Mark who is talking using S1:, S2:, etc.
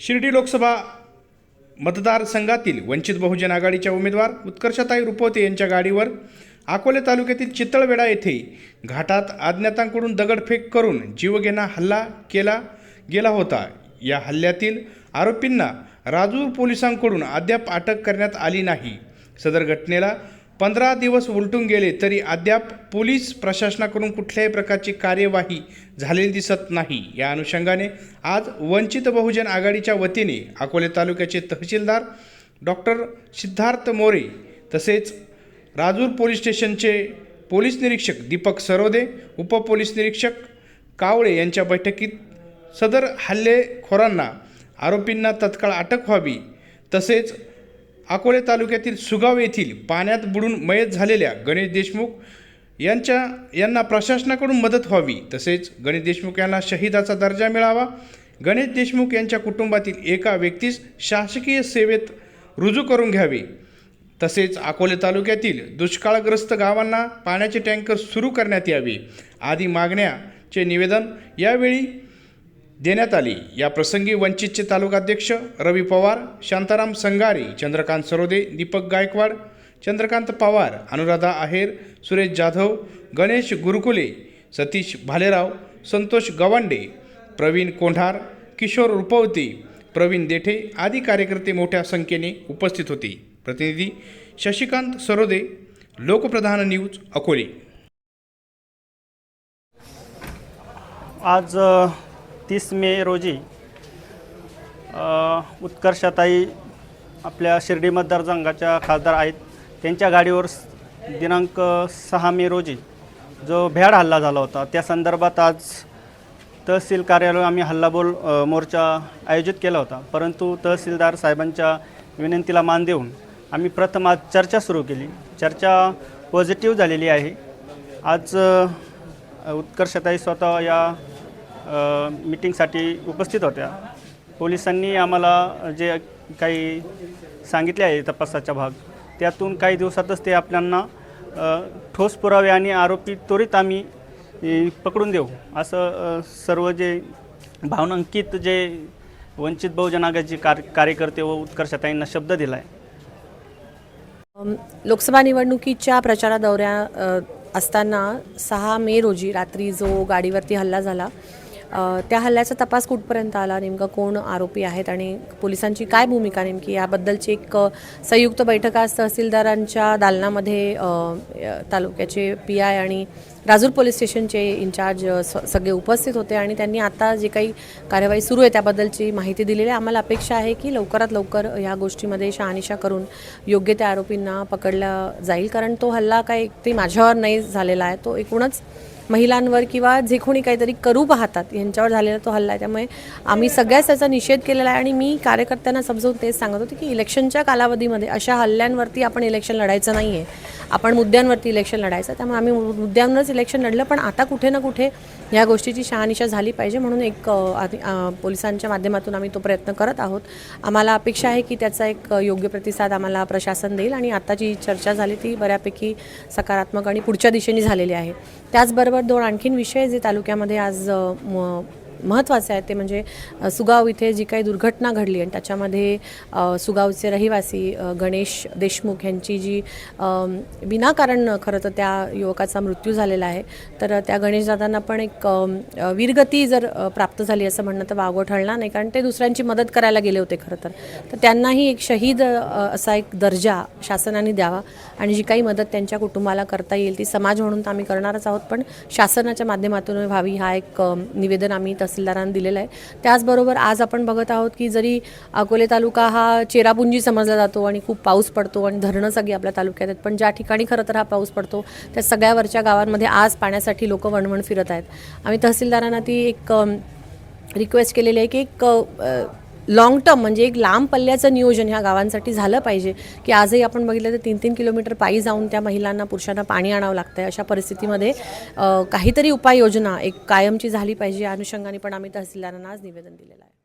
S1: शिर्डी लोकसभा मतदारसंघातील वंचित बहुजन आघाडीच्या उमेदवार उत्कर्षताई रुपवते यांच्या गाडीवर अकोले तालुक्यातील चितळवेडा येथे घाटात अज्ञातांकडून दगडफेक करून जीवघेणा हल्ला केला गेला होता. या हल्ल्यातील आरोपींना राजूर पोलिसांकडून अद्याप अटक करण्यात आली नाही. सदर घटनेला पंधरा दिवस उलटून गेले तरी अद्याप पोलीस प्रशासनाकडून कुठल्याही प्रकारची कार्यवाही झालेली दिसत नाही. या अनुषंगाने आज वंचित बहुजन आघाडीच्या वतीने अकोले तालुक्याचे तहसीलदार डॉक्टर सिद्धार्थ मोरे तसेच राजूर पोलीस स्टेशनचे पोलीस निरीक्षक दीपक सरोदे उपपोलीस निरीक्षक कावळे यांच्या बैठकीत सदर हल्लेखोरांना आरोपींना तत्काळ अटक व्हावी तसेच अकोले तालुक्यातील सुगाव येथील पाण्यात बुडून मयत झालेल्या गणेश देशमुख यांच्या यांना प्रशासनाकडून मदत व्हावी तसेच गणेश देशमुख यांना शहीदाचा दर्जा मिळावा. गणेश देशमुख यांच्या कुटुंबातील एका व्यक्तीस शासकीय सेवेत रुजू करून घ्यावे. तसेच अकोले तालुक्यातील दुष्काळग्रस्त गावांना पाण्याचे टँकर सुरू करण्यात यावे. आदी मागण्याचे निवेदन यावेळी देण्यात आली. या प्रसंगी वंचितचे तालुकाध्यक्ष रवी पवार शांताराम संगारे चंद्रकांत सरोदे दीपक गायकवाड चंद्रकांत पवार अनुराधा आहेर सुरेश जाधव गणेश गुरुकुले सतीश भालेराव संतोष गवांडे प्रवीण कोंढार किशोर रुपवती प्रवीण देठे आदी कार्यकर्ते मोठ्या संख्येने उपस्थित होते. प्रतिनिधी शशिकांत सरोदे लोकप्रधान न्यूज अकोले.
S2: आज तीस मे रोजी उत्कर्षताई आपल्या शिर्डी मतदारसंघाच्या खासदार आहेत. त्यांच्या गाडीवर दिनांक सहा मे रोजी जो भ्याड हल्ला झाला होता त्या संदर्भात आज तहसील कार्यालय आम्ही हल्लाबोल मोर्चा आयोजित केला होता. परंतु तहसीलदार साहेबांच्या विनंतीला मान देऊन आम्ही प्रथम आज चर्चा सुरू केली. चर्चा पॉझिटिव्ह झालेली आहे. आज उत्कर्षताई स्वतः या मीटिंगसाठी उपस्थित होत्या. पोलिसांनी आम्हाला जे काही सांगितले आहे तपासाचा भाग त्यातून काही दिवसातच ते आपल्यांना ठोस पुरावे आणि आरोपी त्वरित आम्ही पकडून देऊ. असं सर्व जे भावनांकित जे वंचित बहुजन आघाडीचे कार कार्यकर्ते व उत्कर्षताईंना शब्द दिला आहे
S3: लोकसभा निवडणुकीच्या प्रचारा दौऱ्या असताना सहा मे रोजी रात्री जो गाडीवरती हल्ला झाला त्या हल्ल्याचा तपास कुठपर्यंत आला? नेमका कोण आरोपी आहेत? आणि पोलिसांची काय भूमिका नेमकी? याबद्दलची एक संयुक्त बैठक आज तहसीलदारांच्या दालनामध्ये तालुक्याचे पी आय आणि राजूर पोलीस स्टेशनचे इन्चार्ज स- सगळे उपस्थित होते आणि त्यांनी आता जे काही कार्यवाही सुरू आहे त्याबद्दलची माहिती दिलेली आहे. आम्हाला अपेक्षा आहे की लवकरात लवकर ह्या गोष्टीमध्ये शहानिशा करून योग्य त्या आरोपींना पकडला जाईल. कारण तो हल्ला काय ते माझ्यावर नाही झालेला आहे. तो एकूणच महिलांवर किंवा जे कोणी काहीतरी करू पाहतात यांच्यावर झालेला तो हल्ला आहे. त्यामुळे आम्ही सगळ्याच त्याचा निषेध केलेला आहे आणि मी कार्यकर्त्यांना समजवून तेच सांगत होते की इलेक्शनच्या कालावधीमध्ये अशा हल्ल्यांवरती आपण इलेक्शन लढायचं नाही आहे आपण मुद्द्यांवरती इलेक्शन लढायचं त्यामुळे आम्ही मुद्द्यांवरच इलेक्शन लढलं पण आता कुठे ना कुठे ह्या गोष्टीची शहानिशा झाली पाहिजे म्हणून एक आधी- पोलिसांच्या माध्यमातून आम्ही तो प्रयत्न करत आहोत. आम्हाला अपेक्षा आहे की त्याचा एक योग्य प्रतिसाद आम्हाला प्रशासन देईल आणि आता जी चर्चा झाली ती बऱ्यापैकी सकारात्मक आणि पुढच्या दिशेने झालेली आहे. त्याचबरोबर दोन आणखीन विषय जे तालुक्यामध्ये आज म- महत्त्वाचे आहेत ते म्हणजे सुगाव इथे जी काही दुर्घटना घडली आणि त्याच्यामध्ये सुगावचे रहिवासी गणेश देशमुख यांची जी विनाकारण खरं तर त्या युवकाचा मृत्यू झालेला आहे. तर त्या गणेशदादांना पण एक वीरगती जर प्राप्त झाली असं म्हणणं तर वागो ठरणार नाही कारण ते दुसऱ्यांची मदत करायला गेले होते खरं तर. तर त्यांनाही एक शहीद असा एक दर्जा शासनाने द्यावा आणि जी काही मदत त्यांच्या कुटुंबाला करता येईल ती समाज म्हणून तर आम्ही करणारच आहोत पण शासनाच्या माध्यमातून व्हावी हा एक निवेदन आम्ही तहसीलदारांना दिलेलं आहे. त्याचबरोबर आज आपण बघत आहोत की जरी अकोले तालुका हा चेरापुंजी समजला जातो आणि खूप पाऊस पडतो आणि धरणं सगळी आपल्या तालुक्यात आहेत पण ज्या ठिकाणी खरं तर हा पाऊस पडतो त्या सगळ्यावरच्या गावांमध्ये आज पाण्यासाठी लोक वणवण फिरत आहेत. आम्ही तहसीलदारांना ती एक रिक्वेस्ट केलेली आहे की एक लाँग टर्म म्हणजे एक लांब पल्ल्याचं नियोजन ह्या गावांसाठी झालं पाहिजे की आजही आपण बघितलं तर तीन तीन किलोमीटर पायी जाऊन त्या महिलांना पुरुषांना पाणी आणावं लागतं आहे अशा परिस्थितीमध्ये काहीतरी उपाययोजना एक कायमची झाली पाहिजे. या अनुषंगाने पण आम्ही तहसीलदारांना आज निवेदन दिलेलं आहे.